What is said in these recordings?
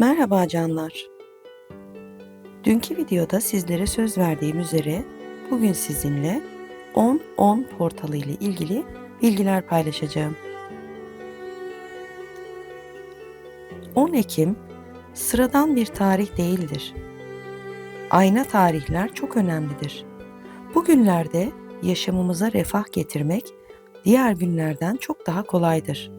Merhaba canlar. Dünkü videoda sizlere söz verdiğim üzere bugün sizinle 10-10 portalı ile ilgili bilgiler paylaşacağım. 10 Ekim sıradan bir tarih değildir. Ayna tarihler çok önemlidir. Bu günlerde yaşamımıza refah getirmek diğer günlerden çok daha kolaydır.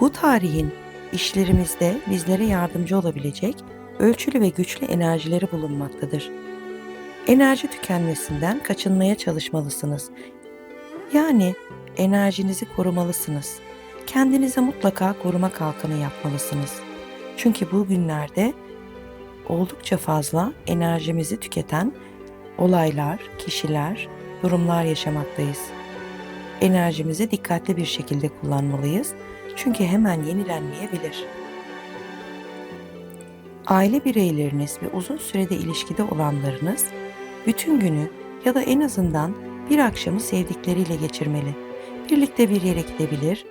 Bu tarihin işlerimizde bizlere yardımcı olabilecek ölçülü ve güçlü enerjileri bulunmaktadır. Enerji tükenmesinden kaçınmaya çalışmalısınız. Yani enerjinizi korumalısınız. Kendinize mutlaka koruma kalkanı yapmalısınız. Çünkü bu günlerde oldukça fazla enerjimizi tüketen olaylar, kişiler, durumlar yaşamaktayız. Enerjimizi dikkatli bir şekilde kullanmalıyız çünkü hemen yenilenmeyebilir. Aile bireyleriniz ve uzun sürede ilişkide olanlarınız bütün günü ya da en azından bir akşamı sevdikleriyle geçirmeli. Birlikte bir yere gidebilir,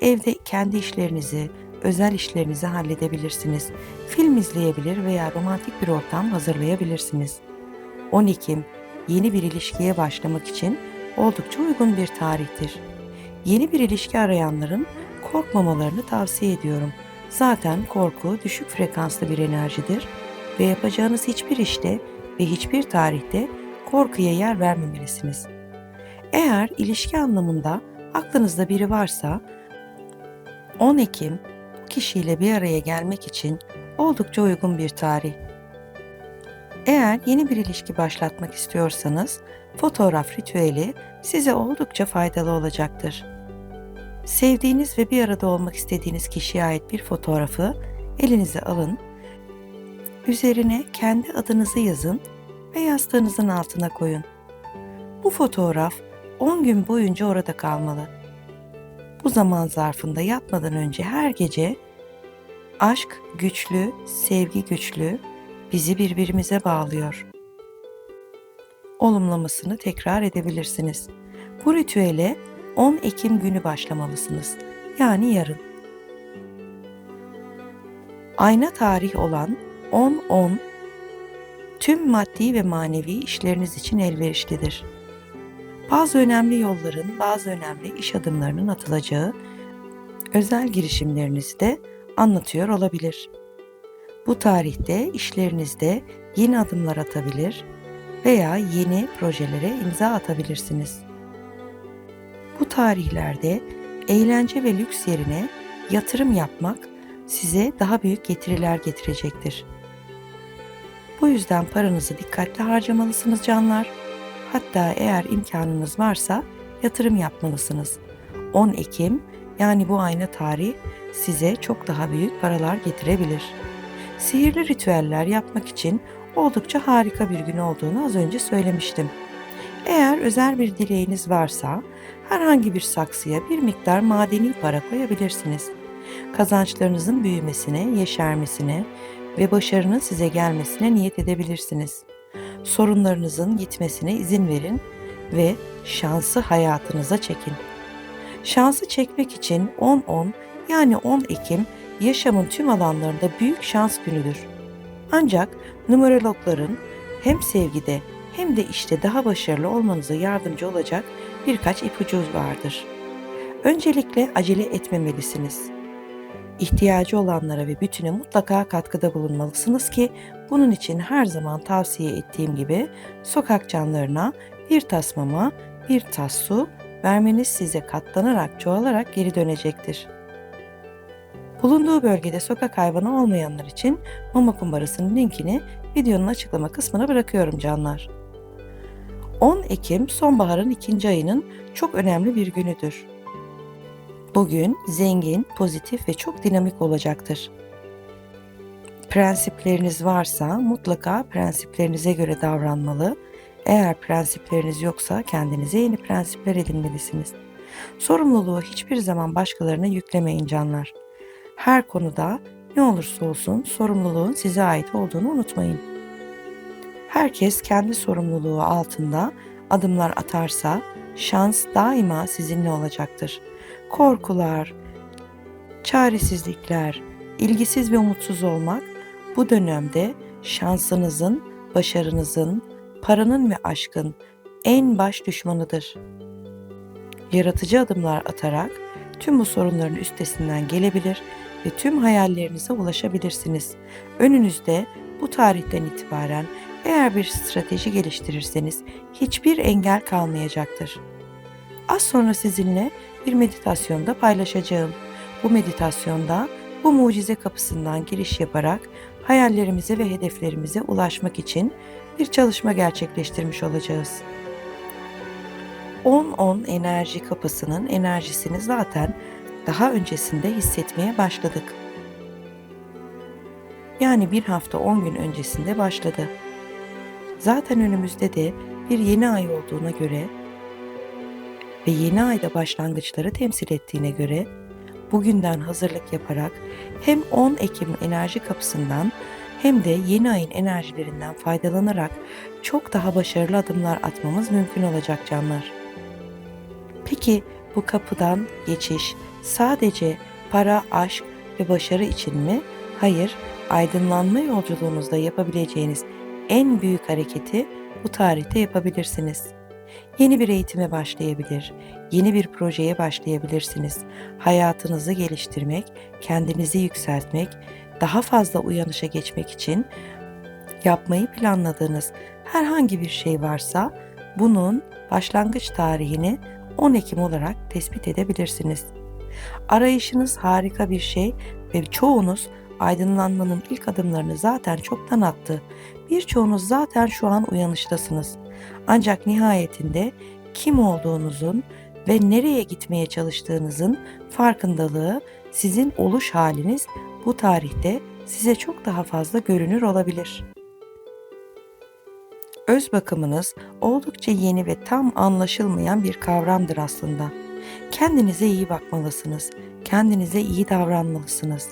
evde kendi işlerinizi, özel işlerinizi halledebilirsiniz. Film izleyebilir veya romantik bir ortam hazırlayabilirsiniz. 10 Ekim yeni bir ilişkiye başlamak için oldukça uygun bir tarihtir. Yeni bir ilişki arayanların korkmamalarını tavsiye ediyorum. Zaten korku düşük frekanslı bir enerjidir ve yapacağınız hiçbir işte ve hiçbir tarihte korkuya yer vermemelisiniz. Eğer ilişki anlamında aklınızda biri varsa 10 Ekim bu kişiyle bir araya gelmek için oldukça uygun bir tarih. Eğer yeni bir ilişki başlatmak istiyorsanız fotoğraf ritüeli size oldukça faydalı olacaktır. Sevdiğiniz ve bir arada olmak istediğiniz kişiye ait bir fotoğrafı elinize alın. Üzerine kendi adınızı yazın ve yastığınızın altına koyun. Bu fotoğraf 10 gün boyunca orada kalmalı. Bu zaman zarfında yatmadan önce her gece aşk güçlü, sevgi güçlü, bizi birbirimize bağlıyor. Olumlamasını tekrar edebilirsiniz. Bu ritüele 10 Ekim günü başlamalısınız. Yani yarın. Ayna tarih olan 10-10 tüm maddi ve manevi işleriniz için elverişlidir. Bazı önemli yolların, bazı önemli iş adımlarının atılacağı özel girişimlerinizi de anlatıyor olabilir. Bu tarihte işlerinizde yeni adımlar atabilir veya yeni projelere imza atabilirsiniz. Bu tarihlerde eğlence ve lüks yerine yatırım yapmak size daha büyük getiriler getirecektir. Bu yüzden paranızı dikkatli harcamalısınız canlar. Hatta eğer imkanınız varsa yatırım yapmalısınız. 10 Ekim yani bu ayna tarih size çok daha büyük paralar getirebilir. Sihirli ritüeller yapmak için oldukça harika bir gün olduğunu az önce söylemiştim. Eğer özel bir dileğiniz varsa herhangi bir saksıya bir miktar madeni para koyabilirsiniz. Kazançlarınızın büyümesine, yeşermesine ve başarının size gelmesine niyet edebilirsiniz. Sorunlarınızın gitmesine izin verin ve şansı hayatınıza çekin. Şansı çekmek için 10-10 yani 10 Ekim yaşamın tüm alanlarında büyük şans günüdür. Ancak numerologların hem sevgide hem de işte daha başarılı olmanıza yardımcı olacak birkaç ipucu vardır. Öncelikle acele etmemelisiniz. İhtiyacı olanlara ve bütüne mutlaka katkıda bulunmalısınız ki bunun için her zaman tavsiye ettiğim gibi sokak canlarına bir tas mama, bir tas su vermeniz size katlanarak çoğalarak geri dönecektir. Bulunduğu bölgede sokak hayvanı olmayanlar için mama kumbarasının linkini videonun açıklama kısmına bırakıyorum canlar. 10 Ekim sonbaharın ikinci ayının çok önemli bir günüdür. Bugün zengin, pozitif ve çok dinamik olacaktır. Prensipleriniz varsa mutlaka prensiplerinize göre davranmalı. Eğer prensipleriniz yoksa kendinize yeni prensipler edinmelisiniz. Sorumluluğu hiçbir zaman başkalarına yüklemeyin canlar. Her konuda ne olursa olsun sorumluluğun size ait olduğunu unutmayın. Herkes kendi sorumluluğu altında adımlar atarsa şans daima sizinle olacaktır. Korkular, çaresizlikler, ilgisiz ve umutsuz olmak bu dönemde şansınızın, başarınızın, paranın ve aşkın en baş düşmanıdır. Yaratıcı adımlar atarak tüm bu sorunların üstesinden gelebilir ve tüm hayallerinize ulaşabilirsiniz. Önünüzde bu tarihten itibaren eğer bir strateji geliştirirseniz hiçbir engel kalmayacaktır. Az sonra sizinle bir meditasyonda paylaşacağım. Bu meditasyonda bu mucize kapısından giriş yaparak hayallerimize ve hedeflerimize ulaşmak için bir çalışma gerçekleştirmiş olacağız. 10-10 enerji kapısının enerjisini zaten daha öncesinde hissetmeye başladık. Yani bir hafta 10 gün öncesinde başladı. Zaten önümüzde de bir yeni ay olduğuna göre ve yeni ayda başlangıçları temsil ettiğine göre bugünden hazırlık yaparak hem 10 Ekim enerji kapısından hem de yeni ayın enerjilerinden faydalanarak çok daha başarılı adımlar atmamız mümkün olacak canlar. Peki bu kapıdan geçiş sadece para, aşk ve başarı için mi? Hayır, aydınlanma yolculuğunuzda yapabileceğiniz en büyük hareketi bu tarihte yapabilirsiniz. Yeni bir eğitime başlayabilir, yeni bir projeye başlayabilirsiniz. Hayatınızı geliştirmek, kendinizi yükseltmek, daha fazla uyanışa geçmek için yapmayı planladığınız herhangi bir şey varsa bunun başlangıç tarihini 10 Ekim olarak tespit edebilirsiniz. Arayışınız harika bir şey ve çoğunuz aydınlanmanın ilk adımlarını zaten çoktan attı. Birçoğunuz zaten şu an uyanıştasınız. Ancak nihayetinde kim olduğunuzun ve nereye gitmeye çalıştığınızın farkındalığı sizin oluş haliniz bu tarihte size çok daha fazla görünür olabilir. Öz bakımınız oldukça yeni ve tam anlaşılmayan bir kavramdır aslında. Kendinize iyi bakmalısınız. Kendinize iyi davranmalısınız.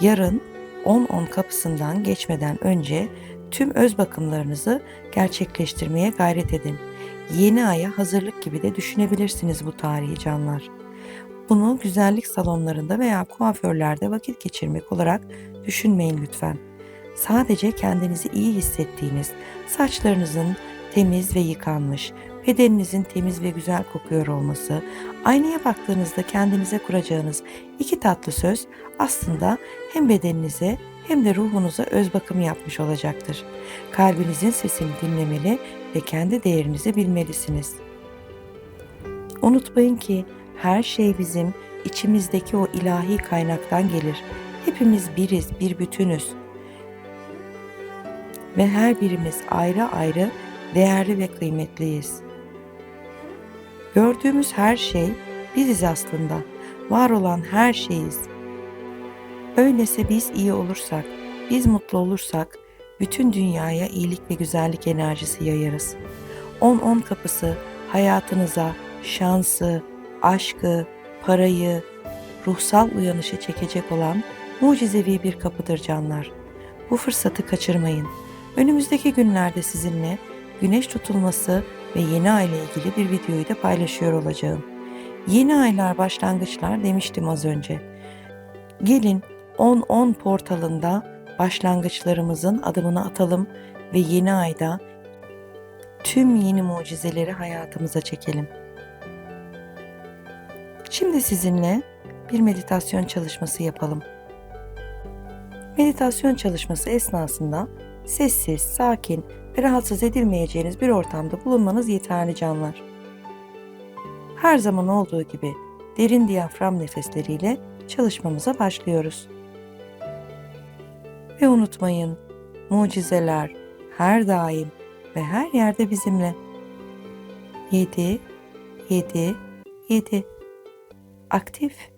Yarın 10-10 kapısından geçmeden önce tüm öz bakımlarınızı gerçekleştirmeye gayret edin. Yeni aya hazırlık gibi de düşünebilirsiniz bu tarihi canlar. Bunu güzellik salonlarında veya kuaförlerde vakit geçirmek olarak düşünmeyin lütfen. Sadece kendinizi iyi hissettiğiniz, saçlarınızın temiz ve yıkanmış, bedeninizin temiz ve güzel kokuyor olması, aynaya baktığınızda kendinize kuracağınız iki tatlı söz aslında hem bedeninize hem de ruhunuza öz bakım yapmış olacaktır. Kalbinizin sesini dinlemeli ve kendi değerinizi bilmelisiniz. Unutmayın ki her şey bizim içimizdeki o ilahi kaynaktan gelir. Hepimiz biriz, bir bütünüz. Ve her birimiz ayrı ayrı değerli ve kıymetliyiz. Gördüğümüz her şey biziz aslında. Var olan her şeyiz. Öyleyse biz iyi olursak, biz mutlu olursak bütün dünyaya iyilik ve güzellik enerjisi yayarız. 10-10 kapısı hayatınıza şansı, aşkı, parayı, ruhsal uyanışı çekecek olan mucizevi bir kapıdır canlar. Bu fırsatı kaçırmayın. Önümüzdeki günlerde sizinle güneş tutulması ve yeni ay ile ilgili bir videoyu da paylaşıyor olacağım. Yeni aylar başlangıçlar demiştim az önce. Gelin 10-10 portalında başlangıçlarımızın adımını atalım ve yeni ayda tüm yeni mucizeleri hayatımıza çekelim. Şimdi sizinle bir meditasyon çalışması yapalım. Meditasyon çalışması esnasında sessiz, sakin ve rahatsız edilmeyeceğiniz bir ortamda bulunmanız yeterli canlar. Her zaman olduğu gibi derin diyafram nefesleriyle çalışmamıza başlıyoruz. Ve unutmayın, mucizeler her daim ve her yerde bizimle. 7 7 7 Aktif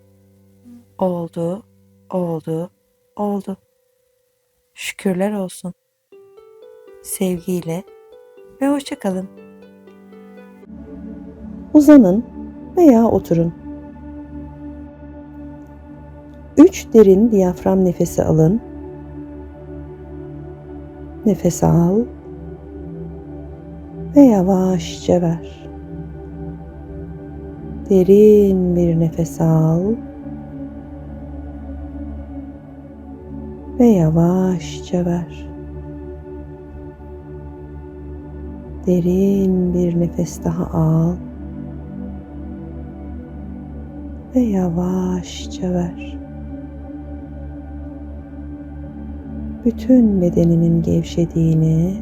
oldu, oldu, oldu. Şükürler olsun. Sevgiyle ve hoşçakalın. Uzanın veya oturun. Üç derin diyafram nefesi alın Nefes al ve yavaşça ver. Derin bir nefes al ve yavaşça ver. Derin bir nefes daha al ve yavaşça ver. Bütün bedeninin gevşediğini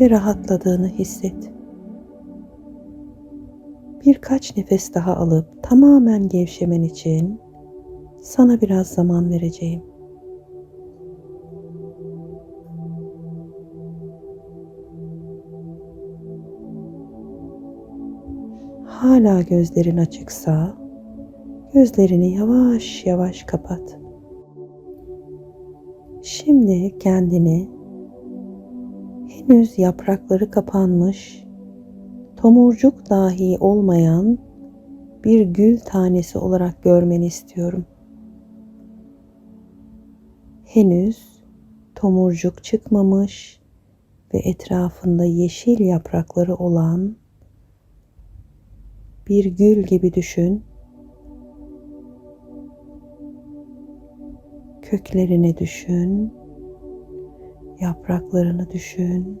ve rahatladığını hisset. Birkaç nefes daha alıp tamamen gevşemen için sana biraz zaman vereceğim. Hala gözlerin açıksa gözlerini yavaş yavaş kapat. Şimdi kendini henüz yaprakları kapanmış, tomurcuk dahi olmayan bir gül tanesi olarak görmeni istiyorum. Henüz tomurcuk çıkmamış ve etrafında yeşil yaprakları olan bir gül gibi düşün. Köklerini düşün. Yapraklarını düşün.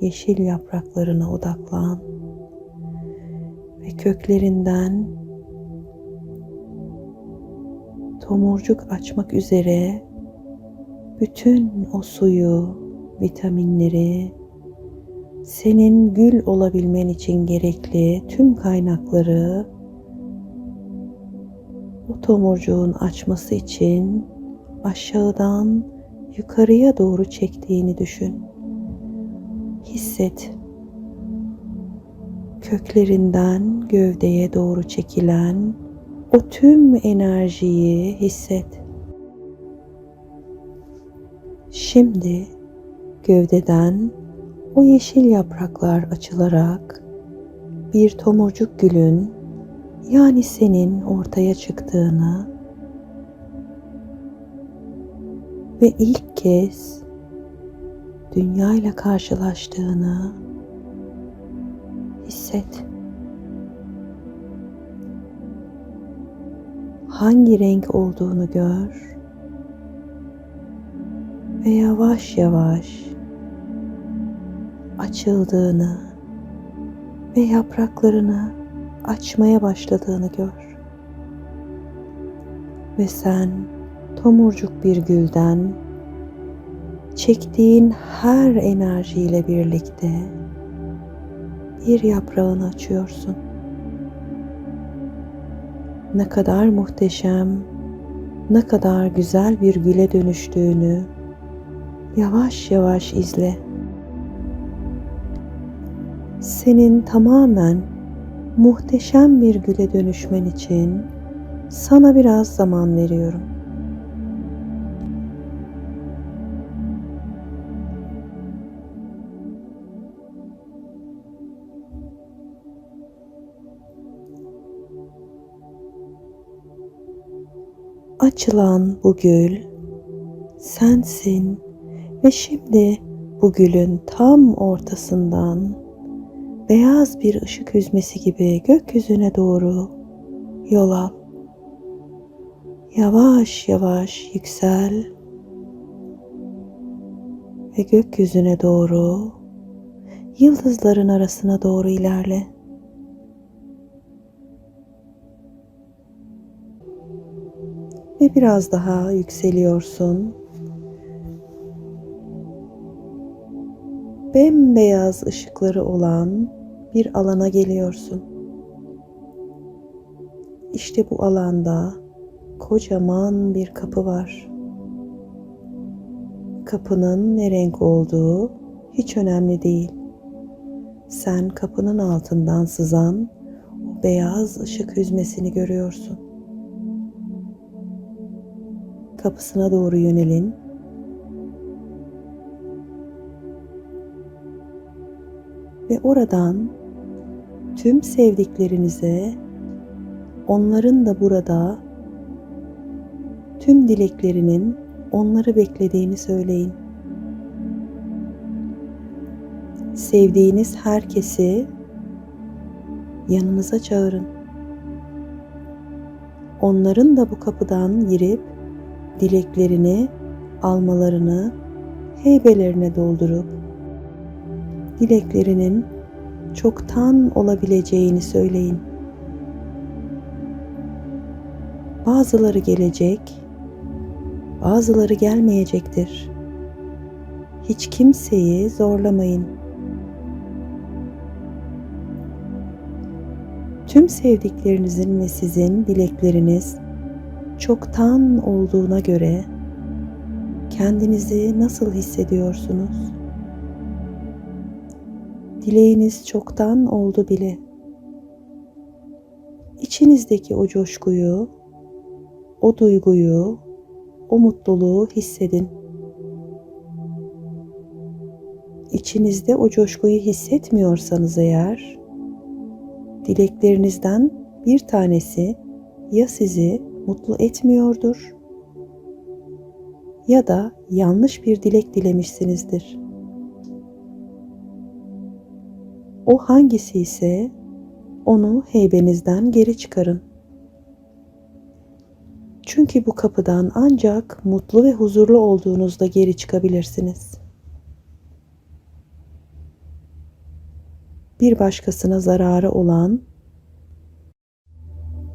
Yeşil yapraklarına odaklan. Ve köklerinden tomurcuk açmak üzere bütün o suyu, vitaminleri, senin gül olabilmen için gerekli tüm kaynakları o tomurcuğun açması için aşağıdan yukarıya doğru çektiğini düşün. Hisset. Köklerinden gövdeye doğru çekilen o tüm enerjiyi hisset. Şimdi gövdeden o yeşil yapraklar açılarak bir tomurcuk gülün yani senin ortaya çıktığını ve ilk kez dünya ile karşılaştığını hisset. Hangi renk olduğunu gör ve yavaş yavaş açıldığını ve yapraklarını açmaya başladığını gör. Ve sen tomurcuk bir gülden çektiğin her enerjiyle birlikte bir yaprağını açıyorsun. Ne kadar muhteşem, ne kadar güzel bir güle dönüştüğünü yavaş yavaş izle senin tamamen muhteşem bir güle dönüşmen için sana biraz zaman veriyorum. Açılan bu gül sensin ve şimdi bu gülün tam ortasından beyaz bir ışık hüzmesi gibi gökyüzüne doğru yol al. Yavaş yavaş yüksel ve gökyüzüne doğru yıldızların arasına doğru ilerle. Ve biraz daha yükseliyorsun. Bembeyaz ışıkları olan bir alana geliyorsun. İşte bu alanda kocaman bir kapı var. Kapının ne renk olduğu hiç önemli değil. Sen kapının altından sızan o beyaz ışık hüzmesini görüyorsun. Kapısına doğru yönelin ve oradan tüm sevdiklerinize onların da burada tüm dileklerinin onları beklediğini söyleyin. Sevdiğiniz herkesi yanınıza çağırın. Onların da bu kapıdan girip dileklerini, almalarını heybelerine doldurup dileklerinin çoktan olabileceğini söyleyin. Bazıları gelecek, bazıları gelmeyecektir. Hiç kimseyi zorlamayın. Tüm sevdiklerinizin ve sizin dilekleriniz çoktan olduğuna göre kendinizi nasıl hissediyorsunuz? Dileğiniz çoktan oldu bile. İçinizdeki o coşkuyu, o duyguyu, o mutluluğu hissedin. İçinizde o coşkuyu hissetmiyorsanız eğer, dileklerinizden bir tanesi ya sizi mutlu etmiyordur ya da yanlış bir dilek dilemişsinizdir. O hangisi ise onu heybenizden geri çıkarın. Çünkü bu kapıdan ancak mutlu ve huzurlu olduğunuzda geri çıkabilirsiniz. Bir başkasına zararı olan,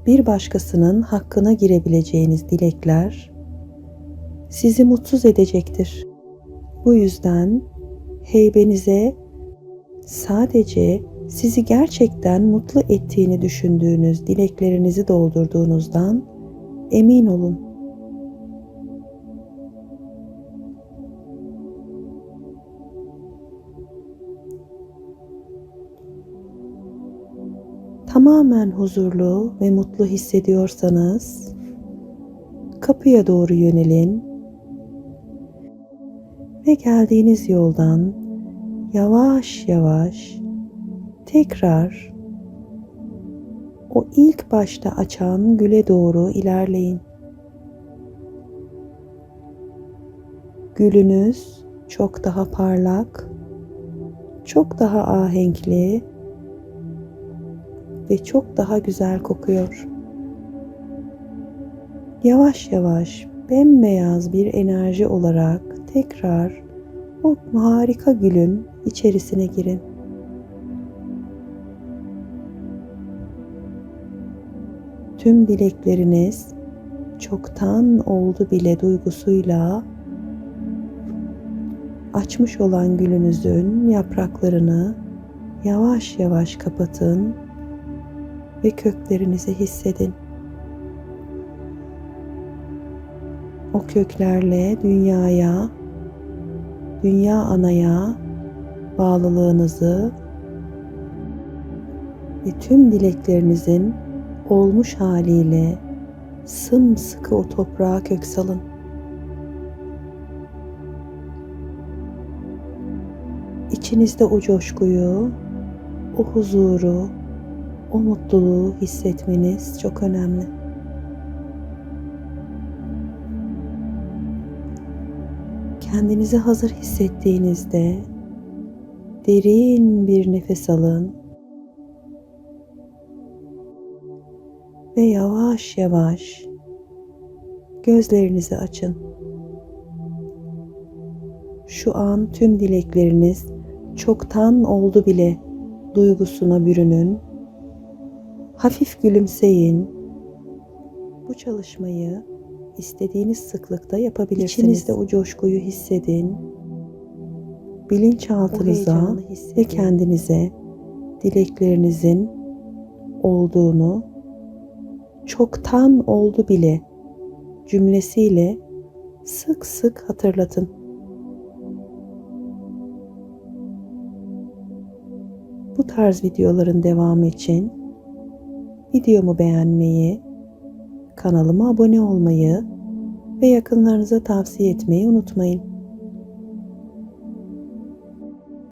bir başkasının hakkına girebileceğiniz dilekler sizi mutsuz edecektir. Bu yüzden heybenize sadece sizi gerçekten mutlu ettiğini düşündüğünüz dileklerinizi doldurduğunuzdan emin olun. Tamamen huzurlu ve mutlu hissediyorsanız kapıya doğru yönelin ve geldiğiniz yoldan yavaş yavaş tekrar o ilk başta açan güle doğru ilerleyin. Gülünüz çok daha parlak, çok daha ahenkli ve çok daha güzel kokuyor. Yavaş yavaş bembeyaz bir enerji olarak tekrar o harika gülün içerisine girin. Tüm dilekleriniz çoktan oldu bile duygusuyla açmış olan gülünüzün yapraklarını yavaş yavaş kapatın ve köklerinizi hissedin. O köklerle dünyaya, dünya anaya bağlılığınızı ve tüm dileklerinizin olmuş haliyle sımsıkı o toprağa kök salın. İçinizde o coşkuyu, o huzuru, o mutluluğu hissetmeniz çok önemli. Kendinizi hazır hissettiğinizde derin bir nefes alın ve yavaş yavaş gözlerinizi açın. Şu an tüm dilekleriniz çoktan oldu bile duygusuna bürünün. Hafif gülümseyin. Bu çalışmayı istediğiniz sıklıkta yapabilirsiniz. İçinizde o coşkuyu hissedin. Bilinçaltınıza ve kendinize dileklerinizin olduğunu çoktan oldu bile cümlesiyle sık sık hatırlatın. Bu tarz videoların devamı için videomu beğenmeyi, kanalıma abone olmayı ve yakınlarınıza tavsiye etmeyi unutmayın.